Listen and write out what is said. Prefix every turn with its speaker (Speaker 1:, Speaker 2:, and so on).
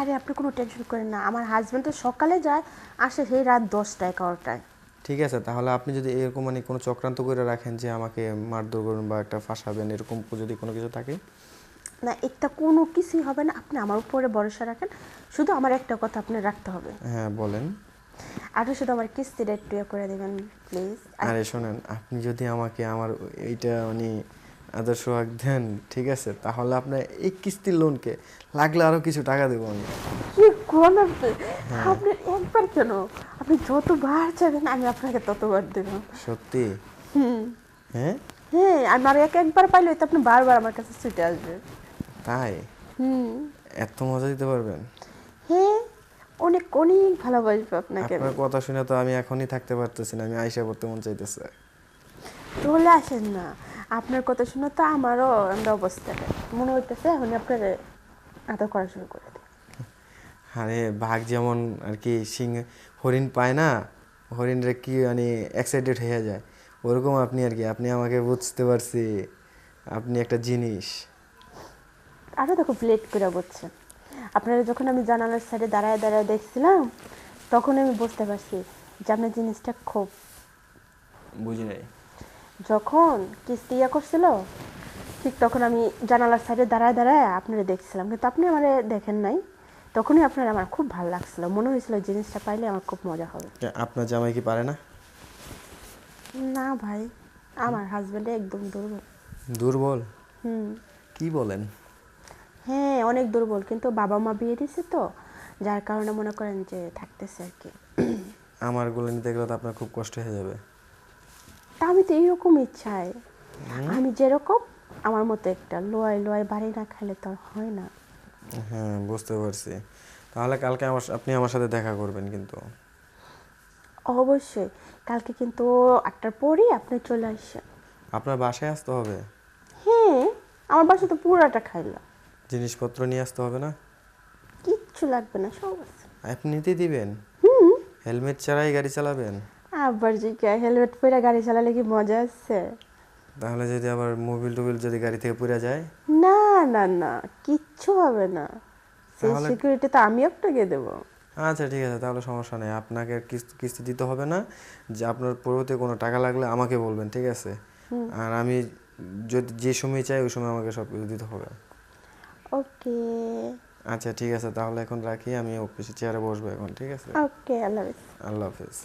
Speaker 1: আরে আপনি কোনো টেনশন করেন না। আমার হাজব্যান্ড তো সকালে যায় আসে সেই রাত দশটা এগারোটায়।
Speaker 2: ঠিক আছে তাহলে আপনি যদি এরকম মানে কোনো চক্রান্ত করে রাখেন যে আমাকে মারধর করুন বা একটা ফাঁসাবেন এরকম যদি কোনো কিছু থাকে?
Speaker 1: না একটা কোনো কিছুই হবে না। আপনি আমার উপরে ভরসা রাখেন। শুধু আমার একটা কথা আপনি রাখতে হবে।
Speaker 2: হ্যাঁ বলেন।
Speaker 1: আর শুধু আমার কিস্তিটা একটু ইয়ে করে দেবেন প্লিজ
Speaker 2: আরে শোনেন আপনি যদি আমাকে আমার এইটা মানে আদর্শ সোহাগ দেন ঠিক আছে? তাহলে আপনার এই কিস্তির লোনকে লাগলে আরও কিছু টাকা দেবো আমি।
Speaker 1: কি কোন আপনি? আপনি একবার কেন? আপনি যতবার চাইবেন আমি আপনাকে ততবার দেব।
Speaker 2: সত্যি?
Speaker 1: হুম।
Speaker 2: হ্যাঁ?
Speaker 1: হ্যাঁ আমার এক একবার পাইলে তো আপনি বারবার আমার কাছে ছুটে আসবে
Speaker 2: তাই?
Speaker 1: হুম।
Speaker 2: এত মজা দিতে পারবেন?
Speaker 1: হ্যাঁ অনেক অনেক ভালোবাসবো আপনাকে
Speaker 2: আপনার কথা শুনে তো আমি এখনই থাকতে পারতেছি না আমি আইসা পড়তে মন চাইতেছে।
Speaker 1: চলে আসেন না। আপনার কথা শুনে তো আমারও আমরা অবস্থাটা মনে হইতেছে এখন আপনার আদর করা শুরু করে দিই।
Speaker 2: আরে বাঘ যেমন আর কি সিং হরিণ পায় না হরিণরা কি মানে এক্সাইটেড হয়ে যায়? ওরকম আপনি আর কি আপনি আমাকে বুঝতে পারছি আপনি একটা জিনিস।
Speaker 1: আরও দেখো প্লেট করে বলছেন আপনারা যখন আমি জানালার সাইডে দাঁড়ায় দাঁড়ায় দেখছিলাম তখন আমি বুঝতে পারছি যে আপনার জিনিসটা খুব
Speaker 2: বুঝি নাই।
Speaker 1: যখন কিস্তি ইয়া করছিল ঠিক তখন আমি জানালার সাইডে দাঁড়ায় দাঁড়ায় আপনারা দেখছিলাম। কিন্তু আপনি আমার দেখেন নাই। তখনই আপনার আমার খুব ভালো লাগছিল। মনে হয়েছিল জিনিসটা পাইলে আমার খুব মজা হবে।
Speaker 2: আপনার জামাই কি পারে না?
Speaker 1: না ভাই আমার হাজব্যান্ডে একদম দুর্বল।
Speaker 2: দুর্বল?
Speaker 1: হুম।
Speaker 2: কি বলেন?
Speaker 1: হ্যাঁ অনেক দুর্বল। কিন্তু বাবা মা বিয়ে দিছে তো যার কারণে মনে করেন যে থাকতেছে আর কি।
Speaker 2: আমারগুলো নিতে গেলে তো আপনার খুব কষ্ট হয়ে যাবে।
Speaker 1: তা আমি তো এইরকমই চাই। আমি যেরকম আমার মতো একটা লোয়াই লোয়াই বাড়ি না খাইলে তো হয় না।
Speaker 2: হ্যাঁ বুঝতে পারছি। তাহলে কালকে আমার আপনি আমার সাথে দেখা করবেন কিন্তু।
Speaker 1: অবশ্যই। কালকে কিন্তু আটটার পরই আপনি চলে আসেন।
Speaker 2: আপনার বাসায় আসতে হবে?
Speaker 1: হ্যাঁ আমার বাসা তো পুরাটা খাইলাম
Speaker 2: জিনিসপত্র নিয়ে আসতে হবে না?
Speaker 1: কিচ্ছু লাগবে না সব আছে।
Speaker 2: আপনি নিতে দিবেন? হুম। হেলমেট ছাড়াই গাড়ি চালাবেন?
Speaker 1: আবার যে হেলমেট পরে গাড়ি চালালে কি মজা আছে?
Speaker 2: তাহলে যদি আবার মোবিল টোবিল যদি গাড়ি থেকে পুড়ে যায়?
Speaker 1: না না না কিচ্ছু হবে না। সেই সিকিউরিটি তো আমি আপনাকে দেবো।
Speaker 2: আচ্ছা ঠিক আছে তাহলে সমস্যা নেই। আপনাকে কিস্তি কিস্তি দিতে হবে না। যে আপনার পরবর্তী কোনো টাকা লাগলে আমাকে বলবেন ঠিক আছে? আর আমি যদি যে সময় চাই ওই সময় আমাকে সব কিছু দিতে হবে।
Speaker 1: ওকে।
Speaker 2: আচ্ছা ঠিক আছে তাহলে এখন রাখি। আমি অফিসে চেয়ারে বসবো এখন ঠিক আছে?
Speaker 1: ওকে আল্লাহ হাফেজ।
Speaker 2: আল্লাহ হাফেজ।